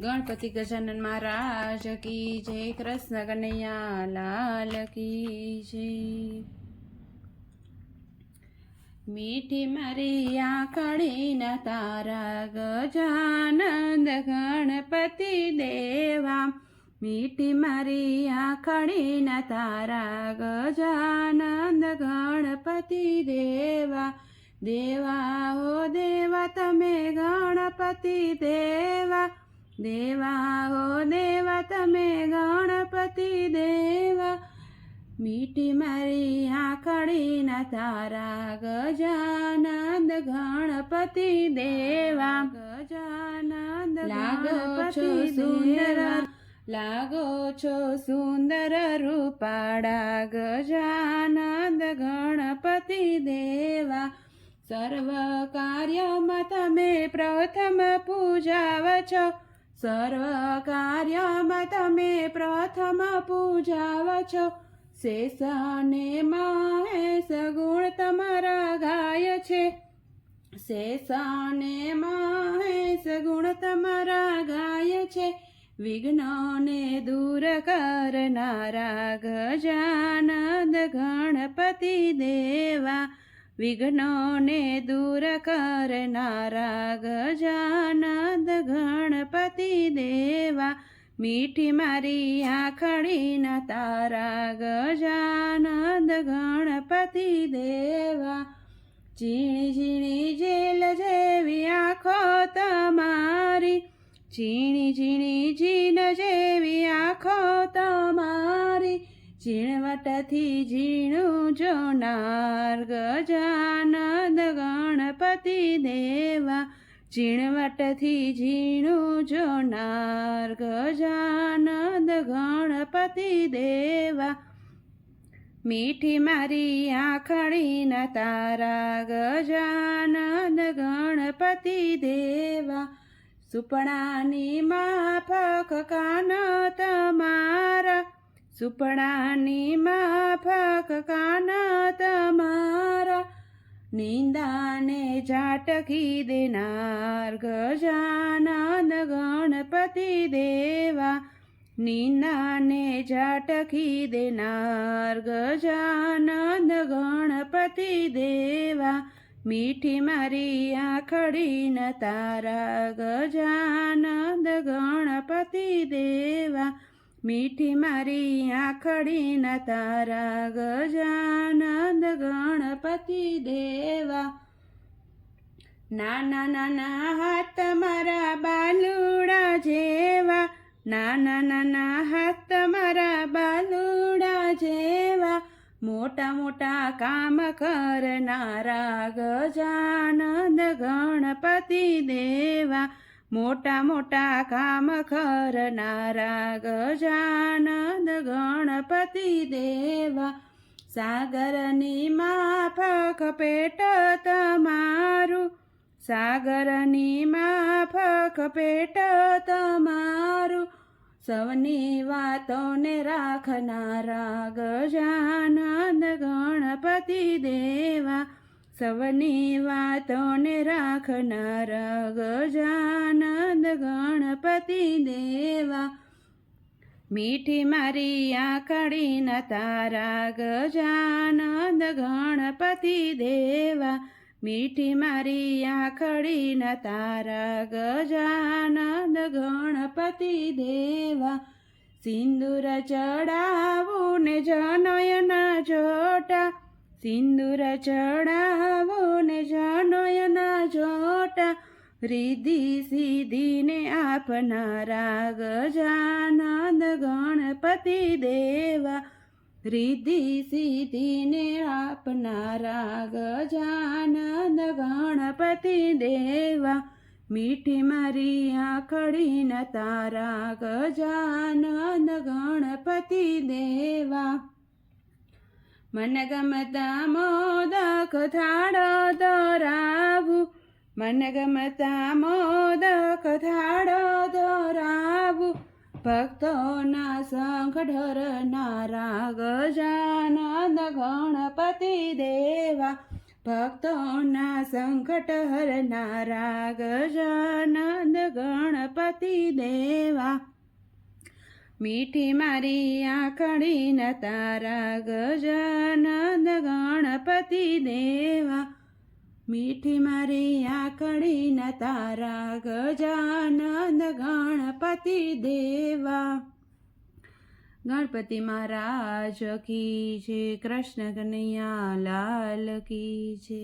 ગણપતિ ગજાનન મહારાજ કી જય, કૃષ્ણ કનૈયા લાલ કી જય. મીઠી મારી આંખડીના તારા ગજાનંદ ગણપતિ દેવા. મીઠી મારી આંખડીના તારા ગજાનંદ ગણપતિ દેવા. દેવા હો દેવા, તમે ગણપતિ દેવા. દેવા હો દેવા તમે ગણપતિ દેવા. મીઠી મારી આંખડીના તારા ગજાનંદ ગણપતિ દેવા. ગજાનંદ લાગો છો સુંદર લાગો છો સુંદર રૂપાડા ગજાનંદ ગણપતિ દેવા. સર્વ કાર્યમાં તમે પ્રથમ પૂજાવ છો. સર્વ કાર્યમાં તમે પ્રથમ પૂજાવ છો. શેષને મહેશ ગુણ તમારા ગાય છે. શેષને મહેશ ગુણ તમારા ગાય છે. વિઘ્નોને દૂર કરનારા ગજાનંદ ગણપતિ દેવા. વિઘ્નોને દૂર કરનારા ગજાનંદ ગણપતિ દેવા, મીઠી મારી આખડીના તારા ગજાનંદ ગણપતિ દેવા. ઝીણી ઝીણી જેલ જેવી આંખો તમારી, ઝીણી ઝીણી જીન જેવી આંખો તમારી. ઝીણવટથી ઝીણું જોનાર ગજાનંદ ગણપતિ દેવા ઝીણવટથી ઝીણું જોનાર ગજાનંદ ગણપતિ દેવા. મીઠી મારી આંખડીના તારા ગજાનંદ ગણપતિ દેવા. સુપણાની માફક કાન તમારા. સુપણાની માફક કાન તમારા. નિંદાને ઝાટકી દેનાર ગજાનંદ ગણપતિ દેવા. નિંદાને ઝાટકી દેનાર ગજાનંદ ગણપતિ દેવા. મીઠી મારી આંખડીન તારા ગજાનંદ ગણપતિ દેવા. મીઠી મારી આંખડીન તારા ગજાનંદ ગણપતિ દેવા. નાના નાના હાથ મારા બાલુડા જેવા. નાના નાના હાથ મારા બાલુડા જેવા. મોટા મોટા કામ કરનારા ગજાનંદ ગણપતિ દેવા. મોટા મોટા કામ કરનારા ગજાનંદ ગણપતિ દેવા. સાગરની માફક પેટ તમારું. સાગરની માફક પેટ તમારું. સૌની વાતોને રાખનારા ગજાનંદ ગણપતિ દેવા. સૌની વાતોને રાખનારા ગજાનંદ ગણપતિ દેવા. મીઠી મારી આંખડીના તારા ગજાનંદ ગણપતિ દેવા. મીઠી મારી આંખડીના તારા ગજાનંદ ગણપતિ દેવા. સિંદૂર ચડાવું ને જનયના જોટા સિંદૂર ચડાવો ને જાનોયના જોટા રિદ્ધિ સિદ્ધિને આપનારા ગજાનંદ ગણપતિ દેવા. રિદ્ધિ સિદ્ધિને આપનારા ગજાનંદ ગણપતિ દેવા. મીઠી મારી આંખડીના તારા ગજાનંદ ગણપતિ દેવા. મન ગમતા મોદક થાળો ધરાવું. મન ગમતા મોદક થાળો ધરાવું. ભક્તોના સંઘ ઢરનારા ગજાનંદ ગણપતિ દેવા. ભક્તોના સંકટ હરનારા ગજાનંદ ગણપતિ દેવા. મીઠી મારી આંખડી ન તારા ગજાનંદ ગણપતિ દેવા મીઠી મારી આંખડી ન તારા ગજાનંદ ગણપતિ દેવા ગણપતિ મહારાજ કી છે કૃષ્ણ કનૈયા લાલ કી છે